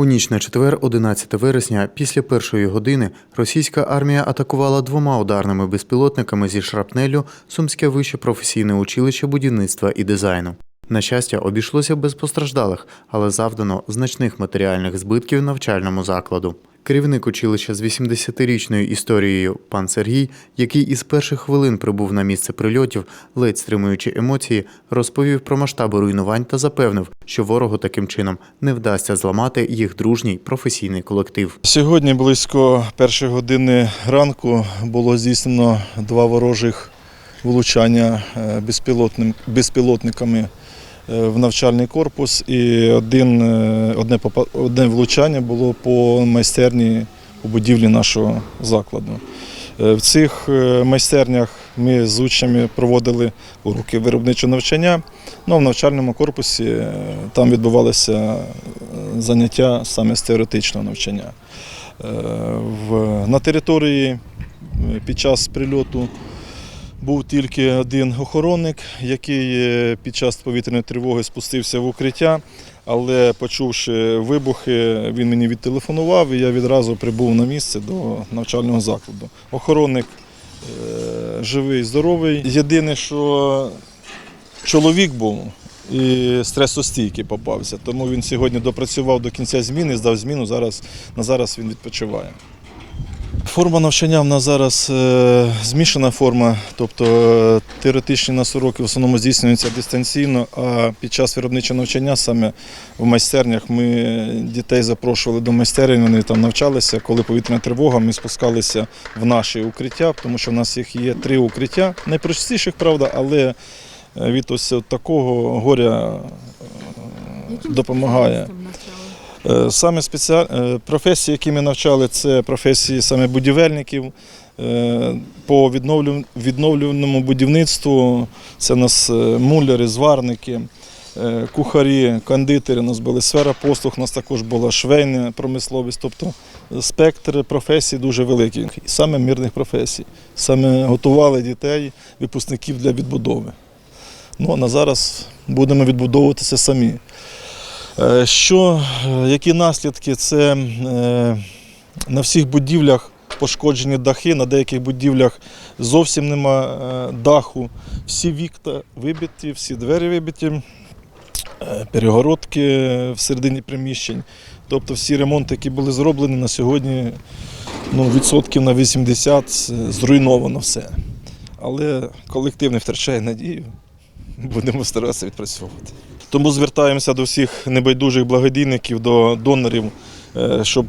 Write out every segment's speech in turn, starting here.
У ніч на четвер, 11 вересня, після першої години російська армія атакувала двома ударними безпілотниками зі шрапнелю Сумське вище професійне училище будівництва і дизайну. На щастя, обійшлося без постраждалих, але завдано значних матеріальних збитків навчальному закладу. Керівник училища з 80-річною історією пан Сергій, який із перших хвилин прибув на місце прильотів, ледь стримуючи емоції, розповів про масштаби руйнувань та запевнив, що ворогу таким чином не вдасться зламати їх дружній професійний колектив. Сьогодні близько першої години ранку було здійснено два ворожих влучання е, безпілотниками в навчальний корпус і один, е, одне, одне влучання було по майстерні у будівлі нашого закладу. Е, В цих е, майстернях ми з учнями проводили уроки виробничого навчання. Ну, а в навчальному корпусі е, там відбувалися е, заняття саме з теоретичного навчання. Е, На території е, під час прильоту був тільки один охоронник, який е, під час повітряної тривоги спустився в укриття, але почувши вибухи, він мені відтелефонував і я відразу прибув на місце до навчального закладу. Охоронник е, живий, здоровий. Єдине, що чоловік був і стресостійкий попався, тому він сьогодні допрацював до кінця зміни, здав зміну. Зараз на зараз він відпочиває. Форма навчання в нас зараз е, змішана форма, тобто е, теоретичні нас уроки в основному здійснюються дистанційно, а під час виробничого навчання саме в майстернях ми дітей запрошували до майстерень, вони там навчалися. Коли повітряна тривога, ми спускалися в наші укриття, тому що в нас їх є три укриття, найпростіших, правда, але е, від ось такого горя допомагає. Е, Саме спеціаль... е, професії, які ми навчали, це професії саме будівельників. Е, По відновлю- відновлюваному будівництву це у нас муляри, зварники, кухарі, кондитери, у нас були сфера послуг, у нас також була швейна промисловість, тобто спектр професій дуже великий. Саме мирних професій. Саме готували дітей, випускників для відбудови. Ну а на зараз будемо відбудовуватися самі. Е, Що, е, які наслідки? Це е, на всіх будівлях пошкоджені дахи, на деяких будівлях зовсім нема даху. Всі вікна вибиті, всі двері вибиті, перегородки всередині приміщень. Тобто всі ремонти, які були зроблені на сьогодні, ну, відсотків на 80 зруйновано все. Але колектив не втрачає надію. Будемо старатися відпрацьовувати. Тому звертаємося до всіх небайдужих благодійників, до донорів, е, щоб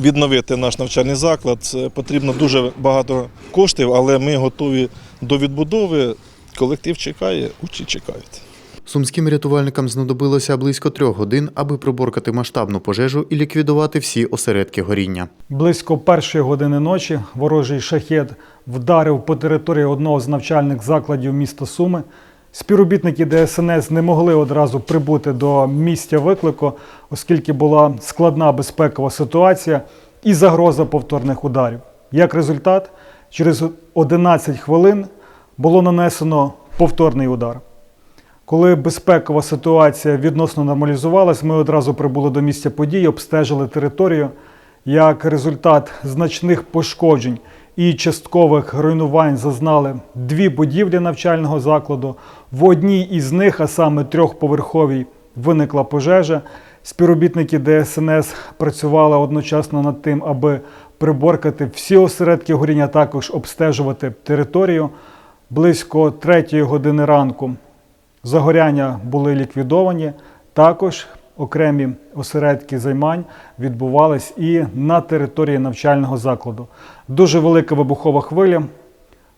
відновити наш навчальний заклад. Це Потрібно дуже багато коштів, але ми готові до відбудови. Колектив чекає, учні чекають. Сумським рятувальникам знадобилося близько трьох годин, аби приборкати масштабну пожежу і ліквідувати всі осередки горіння. Близько першої години ночі ворожий шахет вдарив по території одного з навчальних закладів міста Суми. Співробітники ДСНС не могли одразу прибути до місця виклику, оскільки була складна безпекова ситуація і загроза повторних ударів. Як результат, через 11 хвилин було нанесено повторний удар. Коли безпекова ситуація відносно нормалізувалась, ми одразу прибули до місця події, обстежили територію. Як результат значних пошкоджень і часткових руйнувань зазнали дві будівлі навчального закладу. В одній із них, а саме трьохповерховій, виникла пожежа. Співробітники ДСНС працювали одночасно над тим, аби приборкати всі осередки горіння, також обстежувати територію. Близько третьої години ранку Загоряння були ліквідовані. Також окремі осередки займань відбувались і на території навчального закладу. Дуже велика вибухова хвиля.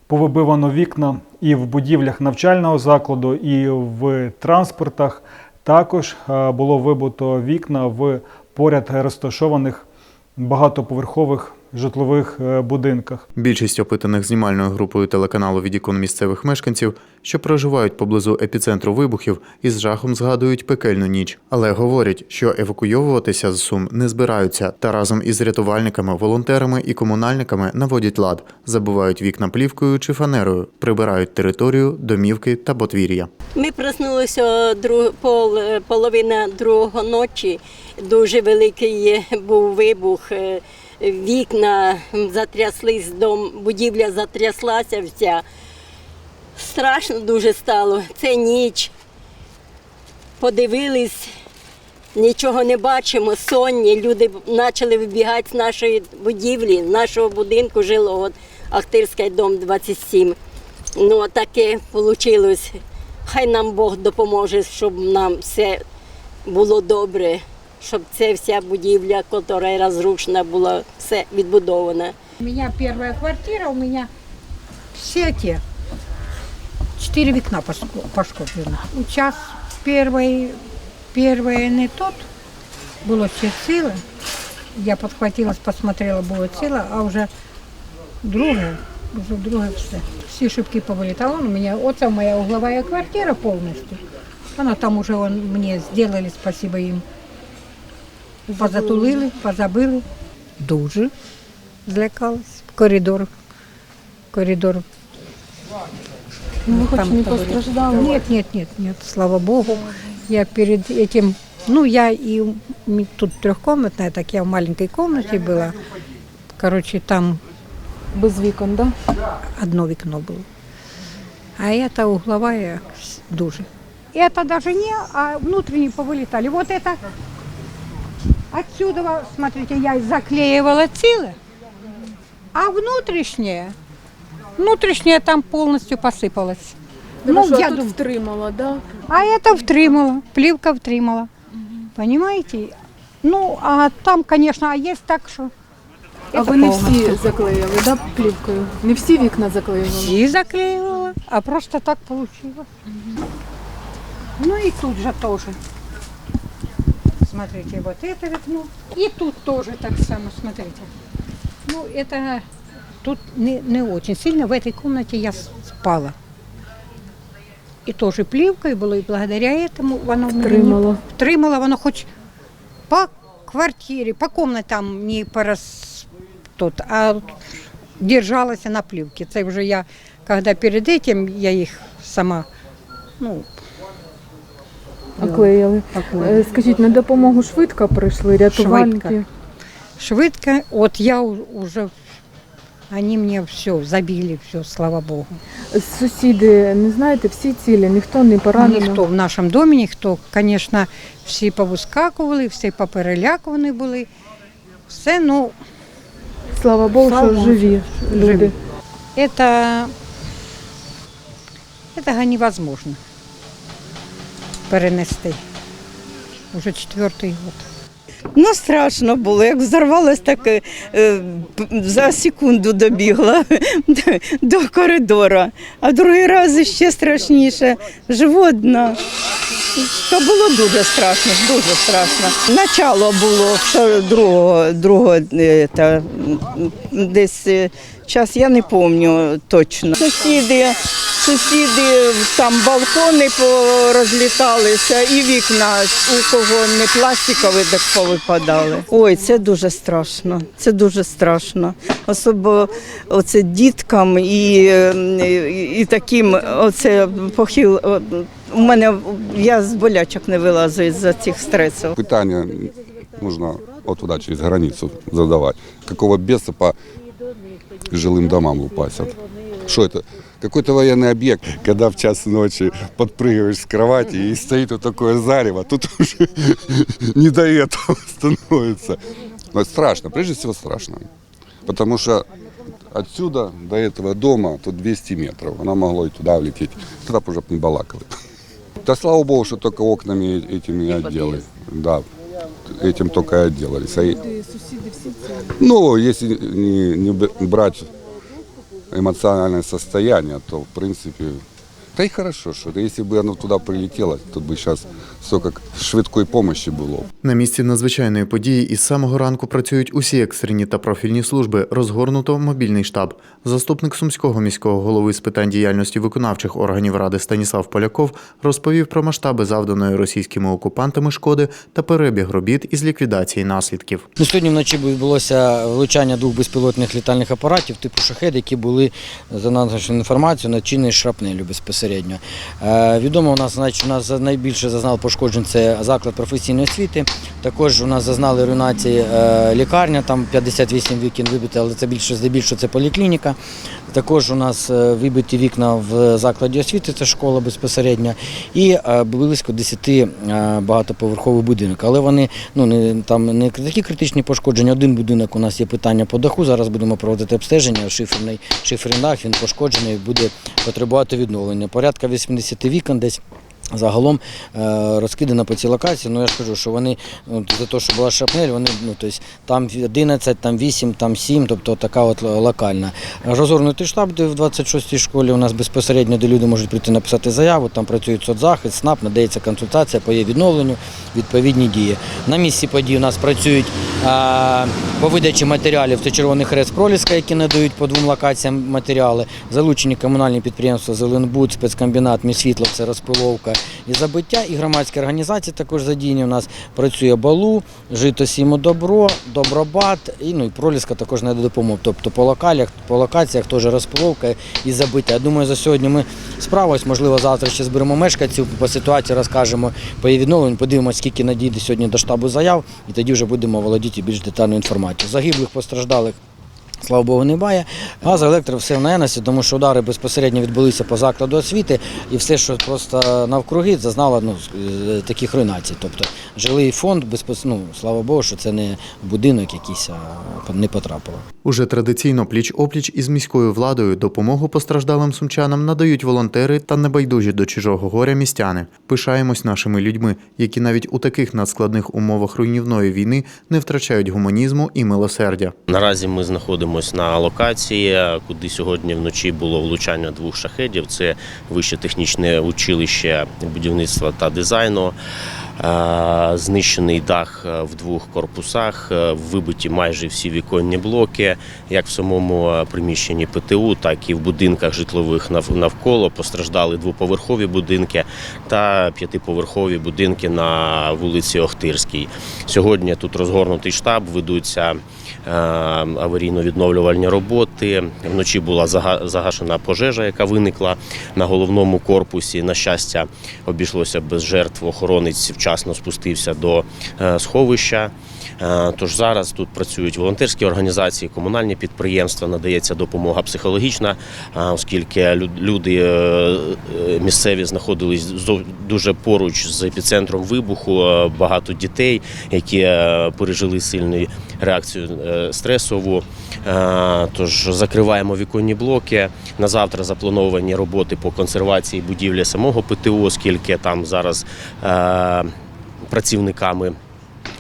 Повибивано вікна і в будівлях навчального закладу, і в транспортах. Також е, було вибито вікна в поряд розташованих багатоповерхових житлових е, будинках. Більшість опитаних знімальною групою телеканалу «Відікон» місцевих мешканців, що проживають поблизу епіцентру вибухів, із жахом згадують пекельну ніч. Але говорять, що евакуйовуватися з Сум не збираються та разом із рятувальниками, волонтерами і комунальниками наводять лад, забивають вікна плівкою чи фанерою, прибирають територію, домівки та подвір'я. Ми проснулися друг, пол, половина другого ночі. Дуже великий був вибух. Вікна затряслись, дом, будівля затряслася вся. Страшно дуже стало. Це ніч. Подивились, нічого не бачимо, сонні. Люди почали вибігати з нашої будівлі, з нашого будинку жилого, Ахтирський дом 27. Ну, таке вийшло. Хай нам Бог допоможе, щоб нам все було добре, щоб ця вся будівля, яка розрушена, була все відбудована. У меня первая квартира, у меня все те. Четыре вікна пошко- пошкоджено. Час первый, первое не тот, було ще ціле. Я підхватилась, посмотрела, було ціле, а вже друге, вже друге все. Всі шибки повилітали. У мене, оце моя угловая квартира повністю. Вона там уже мені зробили, спасибо їм. Позатулили, позабили. Дуже злякалась. Коридор. Коридор. Ну, вы хоть не говорит. постраждали? Нет, нет, нет, нет, слава богу. Я перед этим, ну, я и тут трехкомнатная, так я в маленькой комнате была. Короче, там Без вікон, да? одно окно было. А это угловая дуже. Это даже не, а внутренние повылетали. Вот это отсюда, смотрите, я заклеивала целое, а внутреннее, внутреннее там полностью посыпалось. Ну, я тут думаю, втримала, да? а это втримала, плівка втримала. Понимаете? Ну, а там, конечно, а есть так, що А это ви не повністю. всі заклеїли, да, плівкою? Не всі вікна заклеювали? Всі заклеивала, а просто так получилось. Ну и тут же тоже. Смотрите, вот это окно. И тут тоже так само, смотрите. Ну, это тут не, не очень сильно. В этой комнате я с- спала. И тоже плівкою було, і благодаря этому воно в мене не Втримало. втримала, воно хоч по квартирі, по комнатам не пораз тут, а держалася на плівці. Це вже я, коли перед этим я їх сама ну, Оклеїли. поклеїла. Е, Скажіть, на допомогу швидко прийшли рятувальники? швидко. От я у- уже, они мне все забили, все, слава Богу. Сусіди, не знаєте, всі цілі, ніхто не поранений? Ніхто в нашому домі, ніхто, звісно, всі повискакували, всі поперелякувані були. Все, ну, Слава Богу, Слава що живі люди. живі. это, этого невозможно перенести. Уже четвертий год. Ну, страшно було. Як взорвалось, так е, е, за секунду добігла до коридора. А другий раз ще страшніше. Животно. То було дуже страшно, дуже страшно. Начало було другого, другого е, та, десь час, я не пам'ятаю точно. Сусіди, сусіди там балкони порозліталися і вікна у кого не пластикові, так повипадали. Ой, це дуже страшно. Це дуже страшно. Особливо оце діткам і, і, і таким оце похил. У мене я з болячок не вилазу із-за цих стресів. Питание нужно вот туда, через границу задавать. Какого беса по жилым домам лупасят? Что это? Какой-то военный объект, когда в час ночи подпрыгиваешь с кровати и стоит вот такое зарево, тут уже не до этого становится. Но страшно, прежде всего страшно. Потому что отсюда до этого дома тут 200 метров. Она могла и туда влететь. Тогда бы уже не балакали. Да слава богу, что только окнами этими отделали. Да, этим только и отделались. Ну, если не, не брать эмоциональное состояние, то в принципе, да и хорошо, что если бы оно туда прилетело, тут бы сейчас столько швидкої помощи було. На місці надзвичайної події із самого ранку працюють усі екстрені та профільні служби. Розгорнуто мобільний штаб. Заступник сумського міського голови з питань діяльності виконавчих органів ради Станіслав Поляков розповів про масштаби завданої російськими окупантами шкоди та перебіг робіт із ліквідації наслідків. Ну, сьогодні вночі відбулося влучання двох безпілотних літальних апаратів типу шахед, які були за нашою інформацією начинені шрапнелю безпосередньо. Е, відомо у нас, значить, у нас найбільше зазнав пошкоджень це заклад професійної освіти. Також у нас зазнали руйнації е, лікарня, там 58 вікін вибити, але це більше здебільшого це поліклініка. Також у нас е, вибиті вікна в закладі освіти, це школа безпосередньо, і е, близько 10 е, багатоповерхових будинок. Але вони ну не там не такі критичні пошкодження. Один будинок у нас є питання по даху. Зараз будемо проводити обстеження. Шиферний шиферний дах він пошкоджений, буде потребувати відновлення. Порядка 80 вікон десь. Загалом е, розкидано по цій локації. Ну я ж кажу, що вони ну, за те, що була шапнель, вони ну тобто там 11, там 8, там 7, тобто така от локальна. Розгорнутий штаб, де в 26-й школі у нас безпосередньо, де люди можуть прийти написати заяву. Там працюють соцзахист, СНАП, надається консультація по її відновленню, відповідні дії. На місці подій у нас працюють е, по видачі матеріалів. Це Червоний Хрест Проліска, які надають по двом локаціям матеріали. Залучені комунальні підприємства Зеленбуд, спецкомбінат, Міськвітло, це розпиловка і забиття. І громадські організації також задіяні. У нас працює Балу, Жито Сімо Добро, Добробат і ну і Проліска також надає допомогу. Тобто по локалях, по локаціях теж розпиловка і забиття. Я думаю, за сьогодні ми справимось. Можливо, завтра ще зберемо мешканців по ситуації, розкажемо по її відновленню, подивимося, скільки надійде сьогодні до штабу заяв, і тоді вже будемо володіти більш детальною інформацією. Загиблих постраждалих. Слава Богу, немає. Газ, електро, все в наявності, тому що удари безпосередньо відбулися по закладу освіти, і все, що просто навкруги, зазнало ну, е, таких руйнацій. Тобто жилий фонд, безпос... ну, слава Богу, що це не будинок якийсь а, не потрапило. Уже традиційно пліч-опліч із міською владою допомогу постраждалим сумчанам надають волонтери та небайдужі до чужого горя містяни. Пишаємось нашими людьми, які навіть у таких надскладних умовах руйнівної війни не втрачають гуманізму і милосердя. Наразі ми знаходимося на локації, куди сьогодні вночі було влучання двох шахедів. Це вище технічне училище будівництва та дизайну. Е, Знищений дах е, в двох корпусах, е, вибиті майже всі віконні блоки, як в самому приміщенні ПТУ, так і в будинках житлових навколо. Постраждали двоповерхові будинки та п'ятиповерхові будинки на вулиці Охтирській. Сьогодні тут розгорнутий штаб, ведуться аварійно-відновлювальні роботи. Вночі була зага- загашена пожежа, яка виникла на головному корпусі. На щастя, обійшлося без жертв. Охоронець вчасно спустився до е, сховища. Е, Тож зараз тут працюють волонтерські організації, комунальні підприємства, надається допомога психологічна, е, оскільки люди місцеві знаходились дуже поруч з епіцентром вибуху. Багато дітей, які пережили сильну реакцію стресову. Е, Тож закриваємо віконні блоки. На завтра заплановані роботи по консервації будівлі самого ПТО, оскільки там зараз е, працівниками.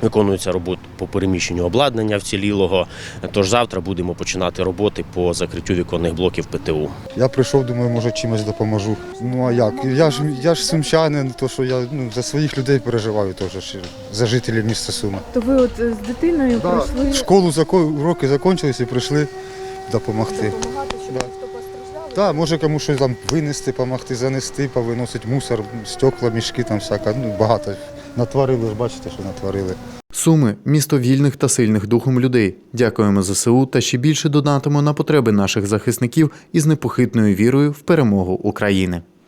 Виконується робота по переміщенню обладнання вцілілого. Тож завтра будемо починати роботи по закриттю віконних блоків ПТУ. Я прийшов, думаю, може чимось допоможу. Ну а як? Я ж я ж сумчанин, то що я ну, за своїх людей переживаю теж за жителів міста Суми. То ви от з дитиною Да, пройшли Школу уроки закінчились і прийшли допомогти. Да. Так, може комусь щось там винести, допомогти, занести, повиносити мусор, стекла, мішки, там всяка. Ну, багато. Натворили ж, бачите, що натворили. Суми місто вільних та сильних духом людей. Дякуємо ЗСУ та ще більше донатимо на потреби наших захисників із непохитною вірою в перемогу України.